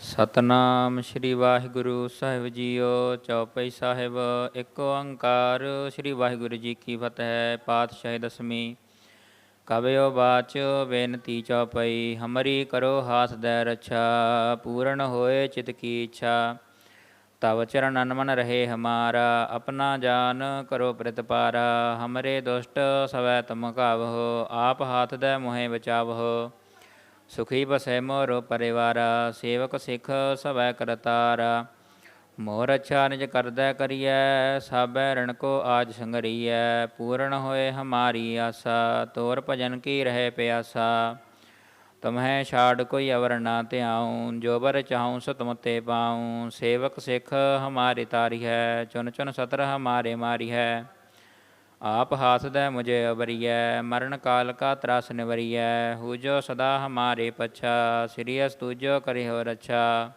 ਸਤਨਾਮ ਸ੍ਰੀ ਵਾਹਿਗੁਰੂ ਸਾਹਿਬ ਜੀਓ, ਚੌਪਈ ਸਾਹਿਬ, ਇੱਕ ਓੰਕਾਰ। ਸ੍ਰੀ ਵਾਹਿਗੁਰੂ ਜੀ ਕੀ ਫਤਿਹ, ਪਾਤਸ਼ਾਹ ਦਸਮੀ ਕਵਿਓ ਬਾਚ ਬੇਨਤੀ ਚੌਪਈ, ਹਮਰੀ ਕਰੋ ਹਾਥ ਦੇ ਰਛਾ, ਪੂਰਨ ਹੋਏ ਚਿਤ ਕੀ ਇੱਛਾ। ਤਵ ਚਰਨ ਅਨਮਨ ਰਹੇ ਹਮਾਰਾ, ਆਪਣਾ ਜਾਨ ਕਰੋ ਪ੍ਰਤਪਾਰਾ ਹਮਰੇ ਦੁਸ਼ਟ ਸਵੈ ਤਮ ਕਾਵਹੁ ਆਪ ਹਾਥ ਦੇ ਮੋਹਿ ਬਚਾਵਹੁ। ਸੁਖੀ ਬਸੈ ਮੋਰੋ ਪਰਿਵਾਰਾ, ਸੇਵਕ ਸਿਖ ਸਵੈ ਕਰਤਾਰਾ। ਮੋਰ ਅੱਛਾ ਨਿਜ ਕਰਦਾ ਕਰੀਐ, ਸਾਬੈ ਰਣ ਕੋ ਆਜ ਸੰਗਰੀਐ। ਪੂਰਨ ਹੋਏ ਹਮਾਰੀ ਆਸਾ, ਤੋਰ ਭਜਨ ਕੀ ਰਹੇ ਪਿਆਸਾ। ਤੁਮਹਿ ਛਾੜ ਕੋਈ ਅਵਰ ਨਾ ਧਿਆਉ, ਜੋ ਬਰ ਚਾਹਉ ਸੋ ਤੁਮ ਤੇ ਪਾਉ। ਸੇਵਕ ਸਿਖ ਹਮਾਰੀ ਤਾਰੀ ਹੈ ਚੁਨ ਚੁਨ ਸਤਰ ਹਮਾਰੇ ਮਾਰੀ ਹੈ ਆਪ ਹਾਥ ਦੇ ਮੁਝੇ ਅਵਰੀਐ, ਮਰਨ ਕਾਲ ਕਾ ਤਰਾਸ ਨਿਵਰੀਐ ਹੂ ਜੋ ਸਦਾ ਹਮਾਰੇ ਪਛਾ, ਸ੍ਰੀ ਅਸ ਤੁਜੋ ਕਰਿਓ ਰਛਾ।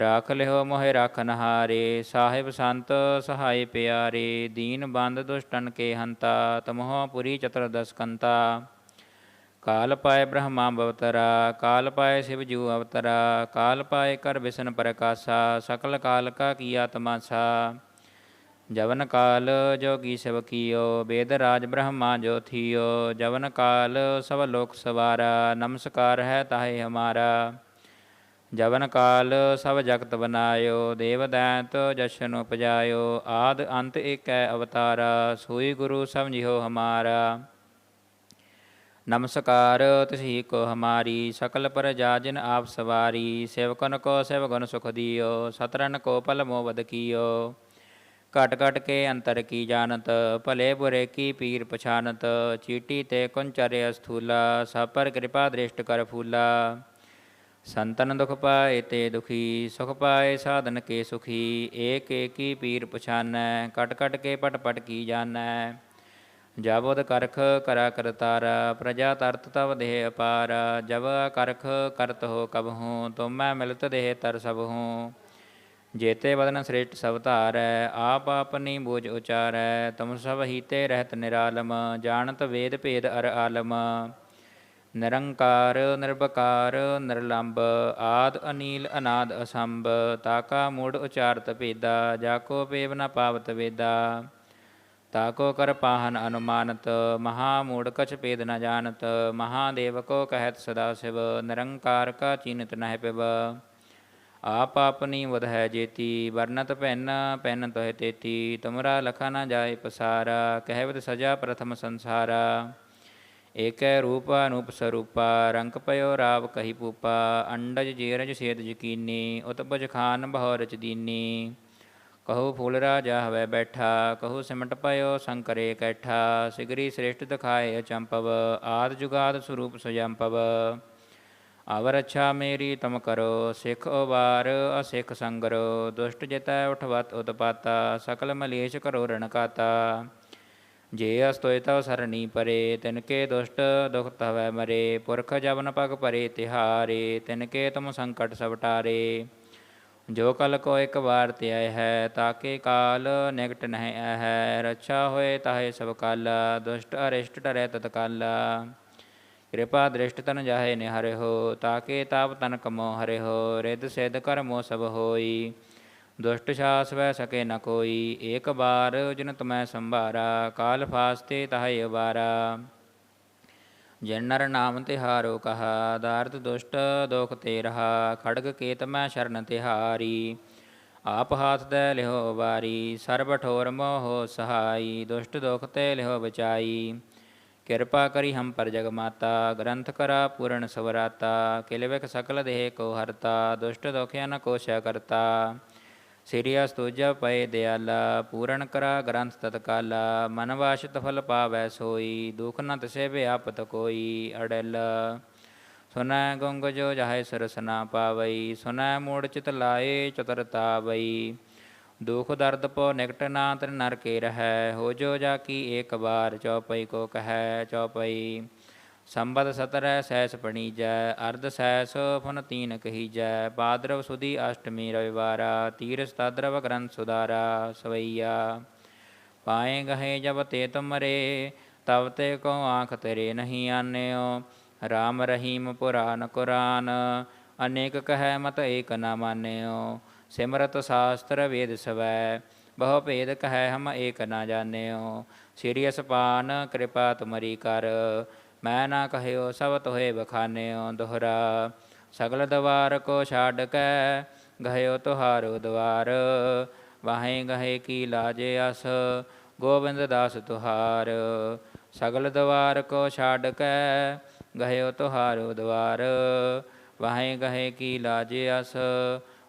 ਰਾਖ ਲਿਓ ਮੋਹਿ ਰਾਖਨ ਹਾਰੇ ਸਾਹਿਬ ਸੰਤ ਸਹਾਈ ਪਿਆਰੇ, ਦੀਨ ਬੰਦ ਦੁਸ਼ਟਨ ਕੇ ਹੰਤਾ, ਤਮਹੁ ਪੁਰੀ ਚਤੁਰਦਸ ਕੰਤਾ ਕਾਲ ਪਾਏ ਬ੍ਰਹਮਾ ਅਵਤਰਾ ਕਾਲ ਪਾਏ ਸਿਵ ਜੂ ਅਵਤਰਾ, ਕਾਲ ਪਾਏ ਕਰ ਵਿਸ਼ਨ ਪ੍ਰਕਾਸ਼ਾ, ਸਕਲ ਕਾਲ ਕਾ ਕੀਆ ਤਮਾਸਾ। ਜਵਨ ਕਾਲ ਜੋਗੀ ਸਭ ਕੀਓ, ਬੇਦ ਰਾਜ ਬ੍ਰਹਮਾ ਜੋ ਥੀਓ, ਜਵਨ ਕਾਲ ਸਭ ਲੋਕ ਸਵਾਰਾ, ਨਮਸਕਾਰ ਹੈ ਤਾਹੇ ਹਮਾਰਾ। ਜਵਨ ਕਾਲ ਸਭ ਜਗਤ ਬਨਾਇਓ, ਦੇਵ ਦੈਂਤ ਜਸ਼ਨ ਉਪਜਾਇਓ, ਆਦ ਅੰਤ ਏਕੈ ਅਵਤਾਰਾ, ਸੋਈ ਗੁਰੂ ਸਮਝਿਓ ਹਮਾਰਾ। ਨਮਸਕਾਰ ਤਿਸਹੀ ਕੋ ਹਮਾਰੀ, ਸਕਲ ਪਰ ਜਾਜਨ ਆਪ ਸਵਾਰੀ, ਸੇਵਕਨ ਕੋ ਸੇਵ ਸੁਖ ਦਿਓ ਸਤਰਨ ਕੋ ਪਲ ਮੋਵਦ ਕੀਓ। ਘਟ ਘਟ ਕੇ ਅੰਤਰ ਕੀ ਜਾਣਤ ਭਲੇ ਬੁਰੇ ਕੀ ਪੀਰ ਪਛਾਨਤ ਚੀਟੀ ਤੇ ਕੁੰਚਰੇ ਅਸਥੂਲਾ ਸਭ ਪਰ ਕਿਰਪਾ ਦ੍ਰਿਸ਼ਟ ਕਰ ਫੂਲਾ ਸੰਤਨ ਦੁਖ ਪਾਏ ਤੇ ਦੁਖੀ ਸੁਖ ਪਾਏ ਸਾਧਨ ਕੇ ਸੁਖੀ ਏਕ ਏਕੀ ਪੀਰ ਪਛਾਨੈ ਕਟ ਕਟ ਕੇ ਪਟ ਪਟ ਕੀ ਜਾਣੈ ਜਬੋਦ ਕਰਖ ਕਰਾ ਕਰਤਾਰਾ ਪ੍ਰਜਾ ਤਰਤ ਤਵ ਦੇਹ ਅਪਾਰ ਜਬ ਕਰਖ ਕਰਤ ਹੋ ਕਬਹੂ ਤੁਮੈ ਮਿਲਤ ਦੇਹ ਤਰ ਸਭ ਹੂੰ ਜੇਤੇ ਵਦਨ ਸ੍ਰੇਸ਼ਟ ਸਭ ਧਾਰੈ, ਆਪ ਆਪਨੀ ਬੋਝ ਉਚਾਰੈ, ਤੁਮ ਸਭ ਹੀਤੇ ਰਹਿਤ ਨਿਰਾਲਮ, ਜਾਣਤ ਵੇਦ ਭੇਦ ਅਰ ਆਲਮ। ਨਿਰੰਕਾਰ ਨਿਰਭਕਾਰ ਨਿਰਲੰਭ ਆਦ ਅਨੀਲ, ਅਨਾਦ ਅਸੰਭ, ਤਾਕਾ ਮੂੜ ਉਚਾਰਤ ਭੇਦਾ, ਜਾਕੋ ਪੇਵ ਨ ਪਾਵਤ ਵੇਦਾ। ਤਾਕੋ ਕਰ ਪਾਹਨ ਅਨੁਮਾਨਤ, ਮਹਾ ਮੂੜ ਕਛ ਭੇਦ ਨ ਜਾਣਤ ਮਹਾਦੇਵ ਕੋ ਕਹਿਤ ਸਦਾ ਸਿਵ, ਨਿਰੰਕਾਰ ਕਾ ਚੀਨਤ ਨਹਿ ਪਿਵ। ਆਪ ਆਪਨੀ ਵਧ ਹੈ ਜੇਤੀ, ਵਰਨਤ ਪੈਨ ਪੈਨ ਤੋਹਿ ਤੇਤੀ, ਤੁਮਰਾ ਲਖਾ ਨਾ ਜਾਏ ਪਸਾਰਾ, ਕਹਿਵਤ ਸਜਾ ਪ੍ਰਥਮ ਸੰਸਾਰਾ। ਏਕੈ ਰੂਪ ਅਨੂਪ ਸਰੂਪਾ, ਰੰਗ ਪਇਓ ਰਾਵ ਕਹੀ ਪੂਪਾ, ਅੰਡਜ ਜੀਰਜ ਸੇਤ ਯਕੀਨੀ, ਉਤਪਜ ਖਾਨ ਬਹੁ ਰਚ ਦੀਨੀ ਕਹੋ ਫੂਲ ਰਾਜਾ ਹਵੈ ਬੈਠਾ, ਕਹੋ ਸਿਮਟ ਪਇਓ ਸੰਕਰੇ ਕੈਠਾ, ਸਿਗਰੀ ਸ੍ਰੇਸ਼ਟ ਦਿਖਾਏ ਅਚੰਪਵ, ਆਦ ਜੁਗਾਦ ਸਰੂਪ ਸੁਜੰਪਵ। ਅਵਰ ਅੱਛਾ ਮੇਰੀ ਤਮ ਕਰੋ, ਸਿਖ ਉਬਾਰ, ਅਸਿਖ ਸੰਗਰੋ, ਦੁਸ਼ਟ ਜਿਤੈ ਉਠਵਤ ਉਤਪਾਤਾ, ਸਕਲ ਮਲੇਸ਼ ਕਰੋ ਰਣਕਾਤਾ। ਜੇ ਅਸਤੋਇ ਤਵ ਸਰਣੀ ਪਰੇ, ਤਿਨ ਕੇ ਦੁਸ਼ਟ ਦੁਖ ਤਵੈ ਮਰੇ, ਪੁਰਖ ਜਵਨ ਪਗ ਪਰੇ ਤਿਹਾਰੇ, ਤਿਨ ਕੇ ਤੁਮ ਸੰਕਟ ਸਵਟਾਰੇ ਜੋ ਕਲ ਕੋ ਇੱਕ ਵਾਰ ਧਿਆਇ ਹੈ, ਤਾਕੇ ਕਾਲ ਨਿਕਟ ਨਹਿ ਹੈ ਰੱਛਾ ਹੋਏ ਤਾਹੇ ਸਭ ਕਾਲ, ਦੁਸ਼ਟ ਅਰਿਸ਼ਟ ਟਰੈ ਤਤਕਾਲਾ। ਕਿਰਪਾ ਦ੍ਰਿਸ਼ਟ ਤਨ ਜਾਹੇ ਨਿਹਰੇ ਹੋ, ਤਾਕੇ ਤਾਪ ਤਨ ਕਮੋ ਹਰੇ ਹੋ ਰਿਦ ਸਿਧ ਕਰਮੋ ਸਭ ਹੋਈ। ਦੁਸ਼ਟ ਛਾਸ ਵੈ ਸਕੇ ਨ ਕੋਈ, ਏਕ ਬਾਰ ਜਿਨ ਤੁਮੈ ਸੰਭਾਰਾ, ਕਾਲ ਫਾਸਤੇ ਤਾਹੇ ਅਵਾਰਾ ਜਿਨ ਨਰ ਨਾਮ ਤਿਹਾਰੋ ਕਹਾ, ਦਾਰਤ ਦੁਸ਼ਟ ਦੋਖ ਤੇ ਰਹਾ, ਖੜਗ ਕੇਤ ਮੈਂ ਸ਼ਰਨ ਤਿਹਾਰੀ। ਆਪ ਹਾਥ ਦੇ ਲਿਹੋ ਵਾਰੀ, ਸਰਬ ਠੋਰ ਮੋਹ ਸਹਾਈ, ਦੁਸ਼ਟ ਦੋਖ ਤੇ ਲਿਹੋ ਬਚਾਈ। ਕਿਰਪਾ ਕਰੀ ਹਮ ਪਰ ਜਗ ਮਾਤਾ, ਗ੍ਰੰਥ ਕਰਾ, ਪੂਰਨ ਸਵਰਾਤਾ ਕਿਲਵਿਕ ਸਕਲ ਦੇਹ ਕੋ ਹਰਤਾ, ਦੁਸ਼ਟ ਦੁਖਿਆ ਨ ਕੋਸ਼ਾ ਕਰਤਾ। ਸਿਰਿ ਅਸਤੁਜ ਪਏ ਦਿਆਲਾ, ਪੂਰਨ ਕਰਾ ਗ੍ਰੰਥ ਤਤਕਾਲਾ, ਮਨ ਵਾਸ਼ਿਤ ਫਲ ਪਾਵੈ ਸੋਈ, ਦੁਖ ਨ ਤਸੇ ਵਿਆਪਤ ਕੋਈ, ਅੜਲ। ਸੁਨੈ ਗੁੰਗ ਜੋ ਜਾਹੇ ਸਰਸ ਨਾ ਪਾਵਈ, ਸੁਨੈ ਮੂੜ ਚਿਤ ਲਾਏ, ਚਤਰਤਾ ਵਈ ਦੁਖ ਦਰਦ ਪੋ ਨਿਕਟ ਨਾ ਤਨ ਨਰ ਕੇ ਰਹੈ, ਹੋ ਜੋ ਜਾ ਕੀ ਏਕ ਬਾਰ ਚੌਪਈ ਕੋ ਕਹੈ ਚੌਪਈ ਸੰਬਦ ਸਤਰੈ ਸੈਸ ਪਣੀਜੈ, ਅਰਧ ਸੈਸ ਫਨ ਤੀਨ ਕਹੀਜੈ। ਪਾਦਰਵ ਸੁਦੀ ਅਸ਼ਟਮੀ ਰਵਿਵਾਰਾ ਤੀਰ ਸਤਦਰਵ ਗ੍ਰੰਥ ਸੁਦਾਰਾ ਸਵਈਆ। ਪਾਏ ਗਹੇ ਜਬ ਤੇ ਤੁਮਰੇ ਤਬ ਤੇ ਕੋ ਆਂਖ ਤੇਰੇ ਨਹੀਂ ਆਨਿਓ। ਰਾਮ ਰਹੀਮ ਪੁਰਾਨ ਕੁਰਾਨ, ਅਨੇਕ ਕਹੈ ਮਤ ਏਕ ਨਾ ਮਾਨਿਓ। ਸਿਮਰਤ ਸ਼ਾਸਤਰ ਵੇਦ ਸਵੈ, ਬਹੁ ਭੇਦ ਕਹੈ ਹਮ ਏਕ ਨਾ ਜਾਣਿਓ। ਸ੍ਰੀ ਅਸਪਾਨ ਕਿਰਪਾ ਤੁਮਰੀ ਕਰ, ਮੈਂ ਨਾ ਕਹਿਓ ਸਭ ਤੋਹੇ ਬਖਾਨਿਓ ਦੋਹਰਾ। ਸਗਲ ਦਵਾਰ ਕੋ ਛਾੜ ਕੈ, ਗਹਿਓ ਤੁਹਾਰੋ ਦਵਾਰ। ਵਾਹੇ ਗਹੇ ਕੀ ਲਾਜੇ ਅਸ, ਗੋਬਿੰਦ ਦਾਸ ਤੁਹਾਰ। ਸਗਲ ਦਵਾਰ ਕੋ ਛਾੜ ਕੈ, ਗਹਿਓ ਤੁਹਾਰੋ ਦਵਾਰ। ਵਾਹੇ ਗਹੇ ਕੀ ਲਾਜੇ ਅਸ